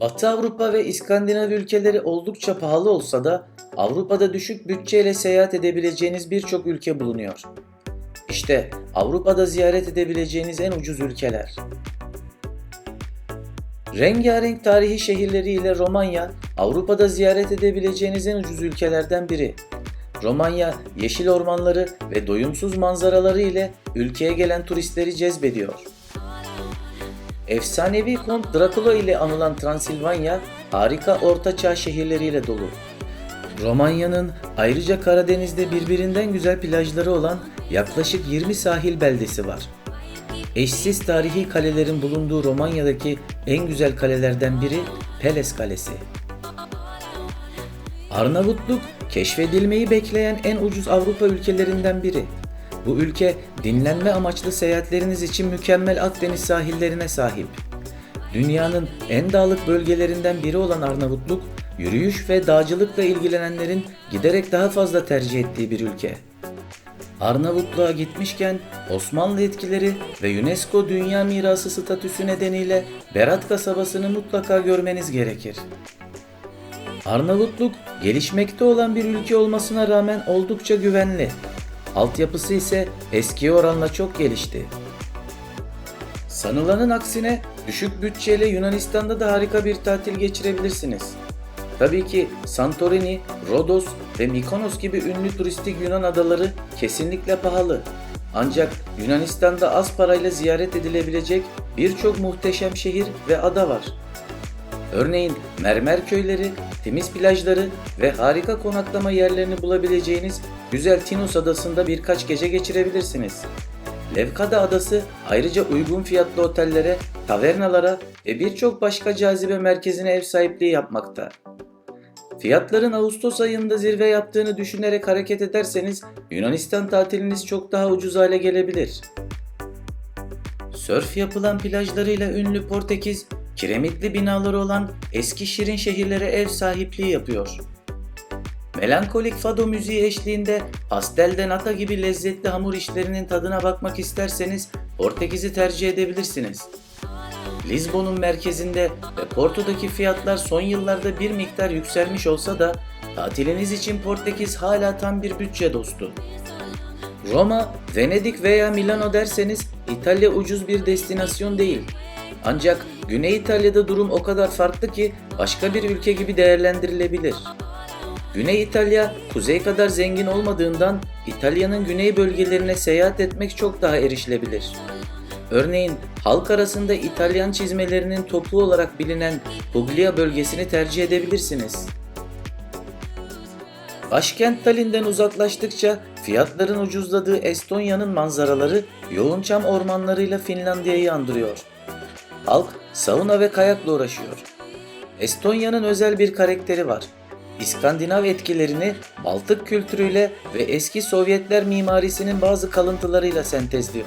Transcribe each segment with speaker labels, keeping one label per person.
Speaker 1: Batı Avrupa ve İskandinav ülkeleri oldukça pahalı olsa da Avrupa'da düşük bütçeyle seyahat edebileceğiniz birçok ülke bulunuyor. İşte Avrupa'da ziyaret edebileceğiniz en ucuz ülkeler. Rengarenk tarihi şehirleriyle Romanya, Avrupa'da ziyaret edebileceğiniz en ucuz ülkelerden biri. Romanya, yeşil ormanları ve doyumsuz manzaraları ile ülkeye gelen turistleri cezbediyor. Efsanevi Kont Drakula ile anılan Transilvanya, harika ortaçağ şehirleriyle dolu. Romanya'nın ayrıca Karadeniz'de birbirinden güzel plajları olan yaklaşık 20 sahil beldesi var. Eşsiz tarihi kalelerin bulunduğu Romanya'daki en güzel kalelerden biri Peles Kalesi. Arnavutluk keşfedilmeyi bekleyen en ucuz Avrupa ülkelerinden biri. Bu ülke dinlenme amaçlı seyahatleriniz için mükemmel Akdeniz sahillerine sahip. Dünyanın en dağlık bölgelerinden biri olan Arnavutluk, yürüyüş ve dağcılıkla ilgilenenlerin giderek daha fazla tercih ettiği bir ülke. Arnavutluğa gitmişken Osmanlı etkileri ve UNESCO Dünya Mirası statüsü nedeniyle Berat kasabasını mutlaka görmeniz gerekir. Arnavutluk gelişmekte olan bir ülke olmasına rağmen oldukça güvenli. Altyapısı ise eskiye oranla çok gelişti. Sanılanın aksine düşük bütçeyle Yunanistan'da da harika bir tatil geçirebilirsiniz. Tabii ki Santorini, Rodos ve Mikonos gibi ünlü turistik Yunan adaları kesinlikle pahalı. Ancak Yunanistan'da az parayla ziyaret edilebilecek birçok muhteşem şehir ve ada var. Örneğin mermer köyleri, temiz plajları ve harika konaklama yerlerini bulabileceğiniz güzel Tinos adasında birkaç gece geçirebilirsiniz. Levkada adası ayrıca uygun fiyatlı otellere, tavernalara ve birçok başka cazibe merkezine ev sahipliği yapmakta. Fiyatların Ağustos ayında zirve yaptığını düşünerek hareket ederseniz Yunanistan tatiliniz çok daha ucuz hale gelebilir. Sörf yapılan plajlarıyla ünlü Portekiz, kiremitli binaları olan eski şirin şehirlere ev sahipliği yapıyor. Melankolik fado müziği eşliğinde pastel nata gibi lezzetli hamur işlerinin tadına bakmak isterseniz Portekiz'i tercih edebilirsiniz. Lizbon'un merkezinde ve Porto'daki fiyatlar son yıllarda bir miktar yükselmiş olsa da tatiliniz için Portekiz hala tam bir bütçe dostu. Roma, Venedik veya Milano derseniz İtalya ucuz bir destinasyon değil. Ancak Güney İtalya'da durum o kadar farklı ki başka bir ülke gibi değerlendirilebilir. Güney İtalya kuzey kadar zengin olmadığından İtalya'nın güney bölgelerine seyahat etmek çok daha erişilebilir. Örneğin halk arasında İtalyan çizmelerinin toplu olarak bilinen Puglia bölgesini tercih edebilirsiniz. Başkent Tallinn'den uzaklaştıkça fiyatların ucuzladığı Estonya'nın manzaraları yoğun çam ormanlarıyla Finlandiya'yı andırıyor. Halk sauna ve kayakla uğraşıyor. Estonya'nın özel bir karakteri var. İskandinav etkilerini Baltık kültürüyle ve eski Sovyetler mimarisinin bazı kalıntılarıyla sentezliyor.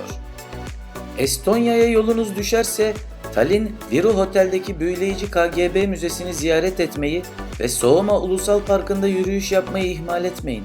Speaker 1: Estonya'ya yolunuz düşerse Tallinn Viru Hotel'deki büyüleyici KGB Müzesi'ni ziyaret etmeyi ve Soğuma Ulusal Parkı'nda yürüyüş yapmayı ihmal etmeyin.